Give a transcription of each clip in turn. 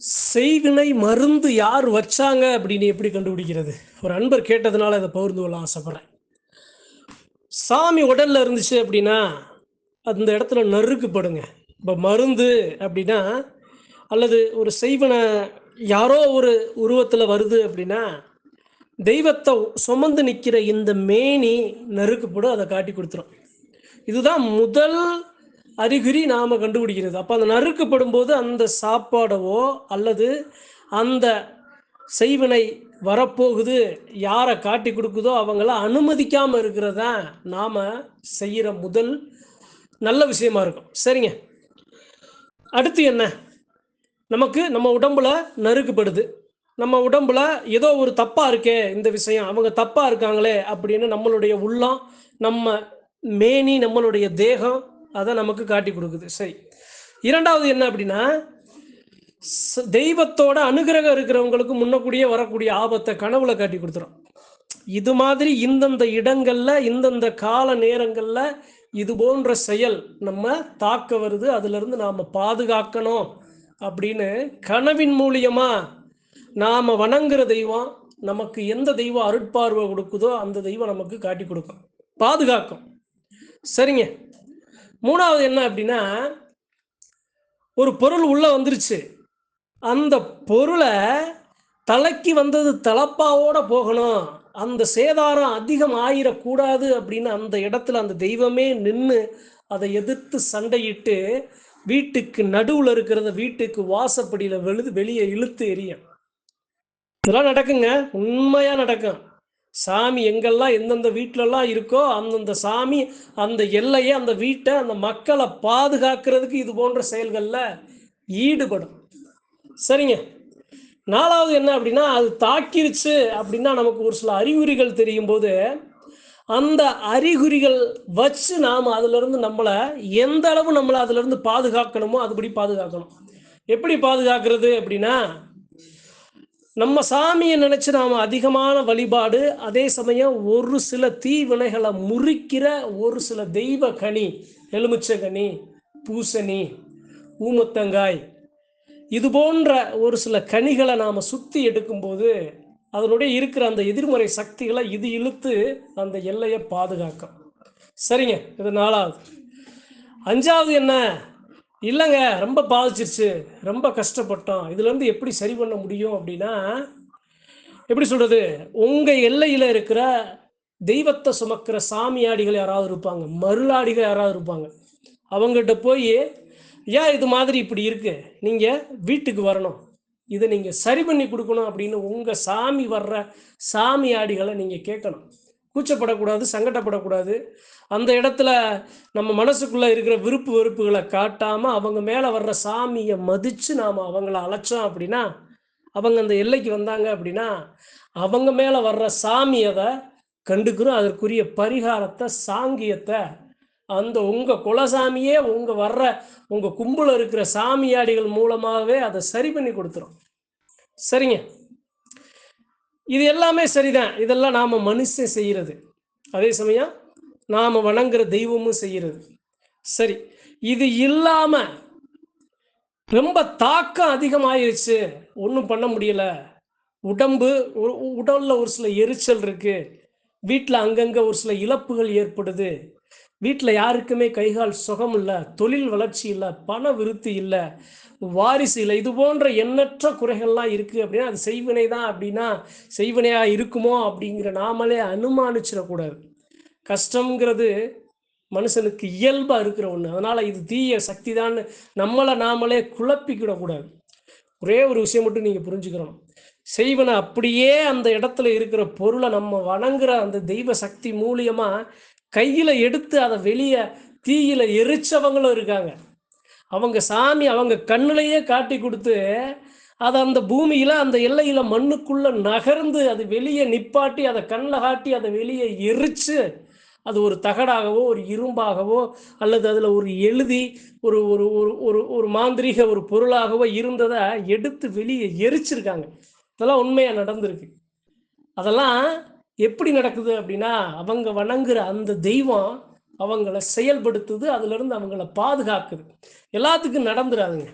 செய்வினை மருந்து யார் வச்சாங்க அப்படின்னு எப்படி கண்டுபிடிக்கிறது? ஒரு அன்பர் கேட்டதுனால அதை பகிர்ந்து கொள்ள ஆசைப்படுறேன். சாமி உடல்ல இருந்துச்சு அப்படின்னா அந்த இடத்துல நறுக்குப்படுங்க. இப்போ மருந்து அப்படின்னா அல்லது ஒரு செய்வனை யாரோ ஒரு உருவத்தில் வருது அப்படின்னா தெய்வத்தை சுமந்து நிற்கிற இந்த மேனி நறுக்குப்படும் அதை காட்டி கொடுத்துரும். இதுதான் முதல் அறிகுறி நாம் கண்டுபிடிக்கிறது. அப்போ அந்த நறுக்கப்படும் போது அந்த சாப்பாடவோ அல்லது அந்த செய்வினை வரப்போகுது யாரை காட்டி கொடுக்குதோ அவங்கள அனுமதிக்காமல் இருக்கிறத நாம் செய்கிற முதல் நல்ல விஷயமா இருக்கும். சரிங்க. அடுத்து என்ன? நமக்கு நம்ம உடம்புல நறுக்கப்படுது. நம்ம உடம்புல ஏதோ ஒரு தப்பாக இருக்கே இந்த விஷயம் அவங்க தப்பாக இருக்காங்களே அப்படின்னு நம்மளுடைய உள்ளம் நம்ம மேனி நம்மளுடைய தேகம் அதை நமக்கு காட்டி கொடுக்குது. சரி. இரண்டாவது என்ன அப்படின்னா தெய்வத்தோட அனுகிரகம் இருக்கிறவங்களுக்கு முன்னக்கூடியே வரக்கூடிய ஆபத்தை கனவுல காட்டி கொடுத்துரும். இது மாதிரி இந்தந்த இடங்கள்ல இந்தந்த கால நேரங்கள்ல இது போன்ற செயல் நம்ம தாக்க வருது. அதுல இருந்து நாம பாதுகாக்கணும் அப்படின்னு கனவின் மூலியமா நாம வணங்குற தெய்வம் நமக்கு எந்த தெய்வம் அருட்பார்வை கொடுக்குதோ அந்த தெய்வம் நமக்கு காட்டி கொடுக்கும். பாதுகாக்கும். சரிங்க. மூணாவது என்ன அப்படின்னா ஒரு பொருள் உள்ளே வந்துருச்சு. அந்த பொருளை தலைக்கு வந்தது தலப்பாவோட போகணும். அந்த சேதாரம் அதிகம் ஆயிடக்கூடாது அப்படின்னு அந்த இடத்துல அந்த தெய்வமே நின்று அதை எதிர்த்து சண்டையிட்டு வீட்டுக்கு நடுவில் இருக்கிறத வீட்டுக்கு வாசப்படியில் வெளுது வெளியே இழுத்து எரியும் இதெல்லாம் நடக்குங்க. உண்மையாக நடக்கும். சாமி எங்கெல்லாம் எந்தெந்த வீட்டிலலாம் இருக்கோ அந்தந்த சாமி அந்த எல்லையை அந்த வீட்டை அந்த மக்களை பாதுகாக்கிறதுக்கு இது போன்ற செயல்களில் ஈடுபடும். சரிங்க. நாலாவது என்ன அப்படின்னா அது தாக்கிருச்சு அப்படின்னா நமக்கு ஒரு சில அறிகுறிகள் தெரியும் போது அந்த அறிகுறிகள் வச்சு நாம் அதிலிருந்து நம்மளை எந்த அளவு நம்மளை அதிலிருந்து பாதுகாக்கணுமோ அதுபடி பாதுகாக்கணும். எப்படி பாதுகாக்கிறது அப்படின்னா நம்ம சாமியை நினச்சி நாம் அதிகமான வழிபாடு அதே சமயம் ஒரு சில தீவினைகளை முறிக்கிற ஒரு சில தெய்வ கனி எலுமிச்சை கனி பூசணி ஊமத்தங்காய் இது போன்ற ஒரு சில கனிகளை நாம் சுற்றி எடுக்கும்போது அதனுடைய இருக்கிற அந்த எதிர்மறை சக்திகளை இது இழுத்து அந்த எல்லையை பாதுகாக்கும். சரிங்க இது நாலாவது. அஞ்சாவது என்ன? இல்லைங்க ரொம்ப பாதிச்சிருச்சு. ரொம்ப கஷ்டப்பட்டோம். இதுலேருந்து எப்படி சரி பண்ண முடியும் அப்படின்னா எப்படி சொல்கிறது உங்கள் எல்லையில் இருக்கிற தெய்வத்தை சுமக்கிற சாமியாடிகள் யாராவது இருப்பாங்க. மருளாடிகள் யாராவது இருப்பாங்க. அவங்ககிட்ட போய் ஏன் இது மாதிரி இப்படி இருக்கு? நீங்கள் வீட்டுக்கு வரணும். இதை நீங்கள் சரி பண்ணி கொடுக்கணும் அப்படின்னு உங்கள் சாமி வர்ற சாமியாடிகளை நீங்கள் கேட்கணும். கூச்சப்படக்கூடாது சங்கடப்படக்கூடாது. அந்த இடத்துல நம்ம மனசுக்குள்ளே இருக்கிற விருப்பு வெறுப்புகளை காட்டாமல் அவங்க மேலே வர்ற சாமியை மதித்து நாம் அவங்கள அழைச்சோம் அப்படின்னா அவங்க அந்த எல்லைக்கு வந்தாங்க அப்படின்னா அவங்க மேலே வர்ற சாமியதை கண்டுக்கிறோம். அதற்குரிய பரிகாரத்தை சாங்கியத்தை அந்த உங்கள் குலசாமியே உங்கள் வர்ற உங்கள் கும்பலில் இருக்கிற சாமியாடிகள் மூலமாகவே அதை சரி பண்ணி கொடுத்துரும். சரிங்க? இது எல்லாமே சரிதான். இதெல்லாம் நாம் மனுஷன் செய்கிறது அதே சமயம் நாம் வணங்குற தெய்வமும் செய்கிறது சரி இது இல்லாமல் ரொம்ப தாக்கம் அதிகமாயிருச்சு. ஒன்றும் பண்ண முடியலை. உடம்பு உடலில் ஒரு சில எரிச்சல் இருக்குது வீட்டில் அங்கங்கே ஒரு சில இழப்புகள் ஏற்படுது. வீட்டில் யாருக்குமே கைகால் சுகம் இல்லை தொழில் வளர்ச்சி இல்லை பண விருத்தி இல்லை வாரிசு இல்லை. இது போன்ற எண்ணற்ற குறைகள்லாம் இருக்குது அப்படின்னா அது செய்வினை தான் அப்படின்னா செய்வினையாக இருக்குமோ அப்படிங்கிற நாமளே அனுமானிச்சிடக்கூடாது கஷ்டங்கிறது மனுஷனுக்கு இயல்பாக இருக்கிற ஒன்று அதனால் இது தீய சக்தி தான். நம்மளை நாமளே குழப்பிக்கிடக்கூடாது ஒரே ஒரு விஷயம் மட்டும் நீங்கள் புரிஞ்சுக்கிறோம் செய்வனை அப்படியே அந்த இடத்துல இருக்கிற பொருளை நம்ம வணங்குற அந்த தெய்வ சக்தி மூலியமாக கையில் எடுத்து அதை வெளியே தீயில எரிச்சவங்களும் இருக்காங்க. அவங்க சாமி அவங்க கண்ணிலேயே காட்டி கொடுத்து அதை அந்த பூமியில் அந்த எல்லையில் மண்ணுக்குள்ளே நகர்ந்து அது வெளியே நிப்பாட்டி அதை கண்ணில் காட்டி அதை வெளியே எரிச்சு அது ஒரு தகடாகவோ ஒரு இரும்பாகவோ அல்லது அதில் ஒரு எழுதி ஒரு ஒரு ஒரு ஒரு ஒரு மாந்திரீக ஒரு பொருளாகவோ இருந்ததை எடுத்து வெளியே எரிச்சிருக்காங்க. இதெல்லாம் உண்மையாக நடந்திருக்கு. அதெல்லாம் எப்படி நடக்குது அப்படின்னா அவங்க வணங்குற அந்த தெய்வம் அவங்கள செயல்படுத்துது அதுலேருந்து அவங்கள பாதுகாக்குது. எல்லாத்துக்கும் நடந்துடாதுங்க.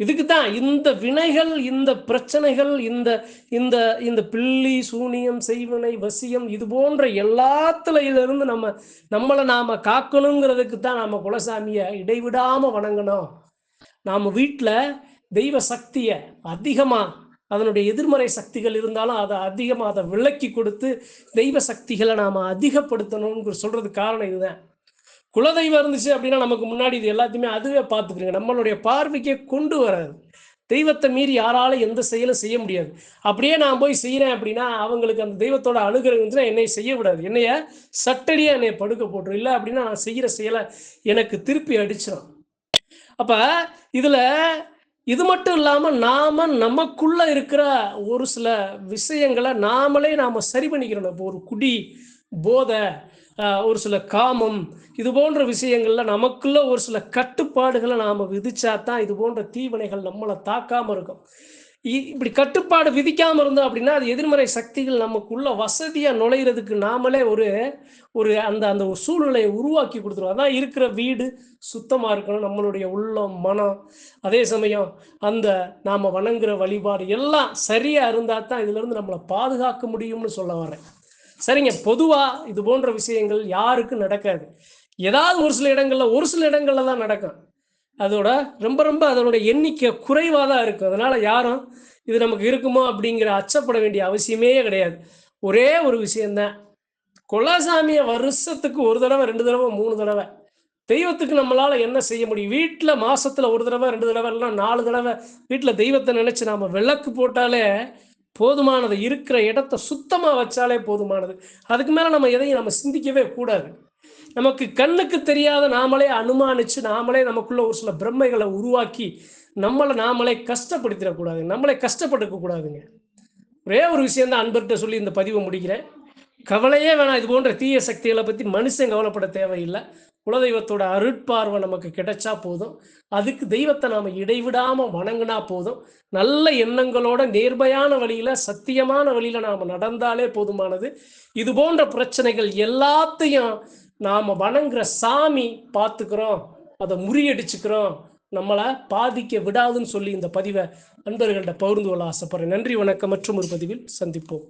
இதுக்கு தான் இந்த வினைகள் இந்த பிரச்சனைகள் இந்த இந்த இந்த பில்லி சூனியம் செய்வினை வசியம் இது போன்ற எல்லாத்துலையிலிருந்து நம்ம நம்மளை நாம் காக்கணுங்கிறதுக்கு தான் நம்ம குலசாமியை இடைவிடாமல் வணங்கணும். நாம் வீட்டில் தெய்வ சக்தியை அதிகமாக அதனுடைய எதிர்மறை சக்திகள் இருந்தாலும் அதை அதிகமாக அதை விளக்கி கொடுத்து தெய்வ சக்திகளை நாம் அதிகப்படுத்தணுங்கிற சொல்றது காரணம் இதுதான். குலதெய்வம் இருந்துச்சு அப்படின்னா நமக்கு முன்னாடி இது எல்லாத்தையுமே அதுவே பார்த்துக்கிறீங்க. நம்மளுடைய பார்வைக்கே கொண்டு வராது. தெய்வத்தை மீறி யாராலும் எந்த செயலும் செய்ய முடியாது. அப்படியே நான் போய் செய்கிறேன் அப்படின்னா அவங்களுக்கு அந்த தெய்வத்தோட அனுகிரகம் இருந்துச்சுன்னா என்னை செய்ய விடாது. என்னைய சட்டடியாக என்னை படுக்க போட்டுரும். இல்லை அப்படின்னா நான் செய்கிற செயலை எனக்கு திருப்பி அடிச்சிடும் அப்போ இதில் இது மட்டும் இல்லாமல் நாம நமக்குள்ள இருக்கிற ஒரு சில விஷயங்களை நாமளே நாம் சரி பண்ணிக்கிறோம் இப்போ ஒரு குடி போதை ஒரு சில காமம் இது போன்ற விஷயங்கள்ல நமக்குள்ள ஒரு சில கட்டுப்பாடுகளை நாம் விதிச்சா தான் இது போன்ற தீவினைகள் நம்மளை தாக்காம இருக்கும். இப்படி கட்டுப்பாடு விதிக்காம இருந்தோம் அப்படின்னா அது எதிர்மறை சக்திகள் நமக்குள்ள வசதியா நுழையிறதுக்கு நாமளே ஒரு ஒரு அந்த அந்த ஒரு சூழ்நிலையை உருவாக்கி கொடுத்துருவோம் அதான் இருக்கிற வீடு சுத்தமா இருக்கணும் நம்மளுடைய உள்ளம் மனம். அதே சமயம் அந்த நாம வணங்குற வழிபாடு எல்லாம் சரியா இருந்தா தான் இதுல இருந்து நம்மளை பாதுகாக்க முடியும்னு சொல்ல வரேன். சரிங்க பொதுவா இது போன்ற விஷயங்கள் யாருக்கும் நடக்காது. ஏதாவது ஒரு சில இடங்கள்ல ஒரு சில இடங்கள்ல தான் நடக்கும். அதோட ரொம்ப ரொம்ப அதனுடைய எண்ணிக்கை குறைவாக தான் இருக்கும். அதனால யாரும் இது நமக்கு இருக்குமோ அப்படிங்கிற அச்சப்பட வேண்டிய அவசியமே கிடையாது. ஒரே ஒரு விஷயம்தான். கொலாசாமியை வருஷத்துக்கு ஒரு தடவை ரெண்டு தடவை மூணு தடவை. தெய்வத்துக்கு நம்மளால என்ன செய்ய முடியும்? வீட்டில் மாசத்துல ஒரு தடவை ரெண்டு தடவை இல்லைன்னா நாலு தடவை வீட்டில் தெய்வத்தை நினைச்சு நாம விளக்கு போட்டாலே போதுமானது. இருக்கிற இடத்த சுத்தமாக வச்சாலே போதுமானது. அதுக்கு மேலே நம்ம எதையும் நம்ம சிந்திக்கவே கூடாது. நமக்கு கண்ணுக்கு தெரியாத நாமளே அனுமானிச்சு நாமளே நமக்குள்ள ஒரு சில பிரம்மைகளை உருவாக்கி நம்மளை நாமளே கஷ்டப்படுத்திடக்கூடாது நம்மளே கஷ்டப்பட்டுக்க கூடாதுங்க. ஒரே ஒரு விஷயம் தான் அன்பர்கிட்ட சொல்லி இந்த பதிவை முடிக்கிறேன். கவலையே வேணாம். இது போன்ற தீய சக்திகளை பற்றி மனுஷன் கவலைப்பட தேவையில்லை. குலதெய்வத்தோட அருட்பார்வை நமக்கு கிடைச்சா போதும். அதுக்கு தெய்வத்தை நாம் இடைவிடாம வணங்கினா போதும். நல்ல எண்ணங்களோட நேர்மையான வழியில சத்தியமான வழியில நாம் நடந்தாலே போதுமானது. இது போன்ற பிரச்சனைகள் எல்லாத்தையும் நாம் வணங்குற சாமி பார்த்துக்கிறோம் அதை முறியடிச்சுக்கிறோம் நம்மளை பாதிக்க விடாதுன்னு சொல்லி இந்த பதிவை நண்பர்கள்ட்ட பகிர்ந்து கொள்ள ஆசைப்படுறேன். நன்றி வணக்கம். மற்றும் ஒரு பதிவில் சந்திப்போம்.